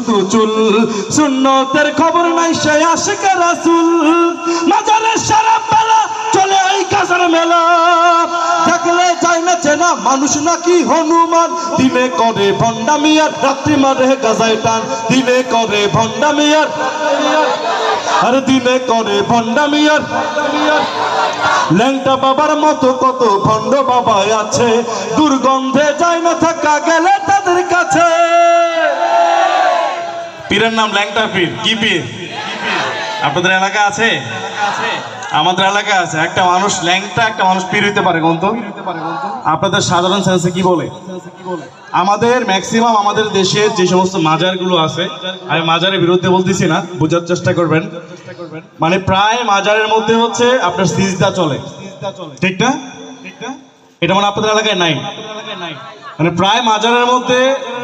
শুধু চুল সুন্নতের খবর নাই সে আশিকা রাসুল। মাজারের সারা বেলা চলে এই কাজার মেলা। দেখলে যায় না চেনা মানুষ নাকি হনুমান। দিনে করে ভণ্ডামিয়ার রাত্রি মারে গাজায় টান। দিনে করে ভণ্ডামিয়ার আর দিনে করে ভণ্ডামিয়ার ল্যাংটা বাবার মতো কত ভণ্ড বাবা আছে। দুর্গন্ধে যায় না থাকা গেলে তাদের কাছে। পীরের নাম ল্যাংটা পীর। কি পীর? আপনাদের এলাকা আছে? আমাদের এলাকা আছে। একটা মানুষ ল্যাংটা, একটা মানুষ পীর হইতে পারে গন্ত আপনাদের সাধারণ সেন্সে কি বলে? আমাদের ম্যাক্সিমাম আমাদের দেশের যে সমস্ত মাজারগুলো আছে, আমি মাজারের বিরুদ্ধে বলতেছি না, বোঝার চেষ্টা করবেন। মানে প্রায় মাজারের মধ্যে হচ্ছে আপনার সিজদা চলে। ঠিক না? এটা মানে আপনাদের এলাকায় নাই। মানে প্রায় মাজারের মধ্যে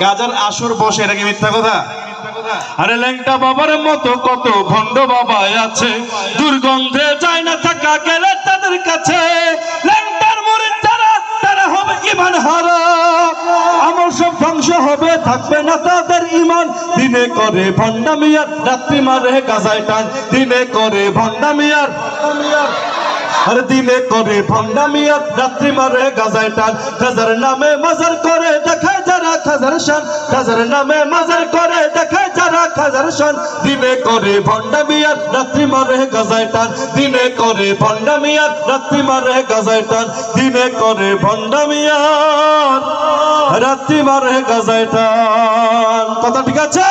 গাজার আসর বসে, এটা কি মিথ্যা কথা? আরে ল্যাংটা বাবার মতো কত ভণ্ড বাবা আছে। দুর্গন্ধে যায় না থাকা গেলে তাদের কাছে। থাকবে না তাদের ইমান। দিনে করে ভণ্ডামিয়ার, রাত্রি মারে গাজায় টান। দিনে করে ভণ্ডামিয়ার, আর দিনে করে ভণ্ডামিয়ার, রাত্রি মারে টান। গাজার নামে মাজার করে, দেখায় যারা খাজার শান। গাজার নামে মাজার করে, দেখায় খাজার শান দিনে করে ভণ্ডামিয়ার, রাত্রি মারে গাজায় টান। দিনে করে ভণ্ডামিয়ার, রাত্রি মারে গাজায় টান। দিনে করে ভণ্ডামিয়ার, রাত্রি মারে গাজায় টান। কথা ঠিক আছে?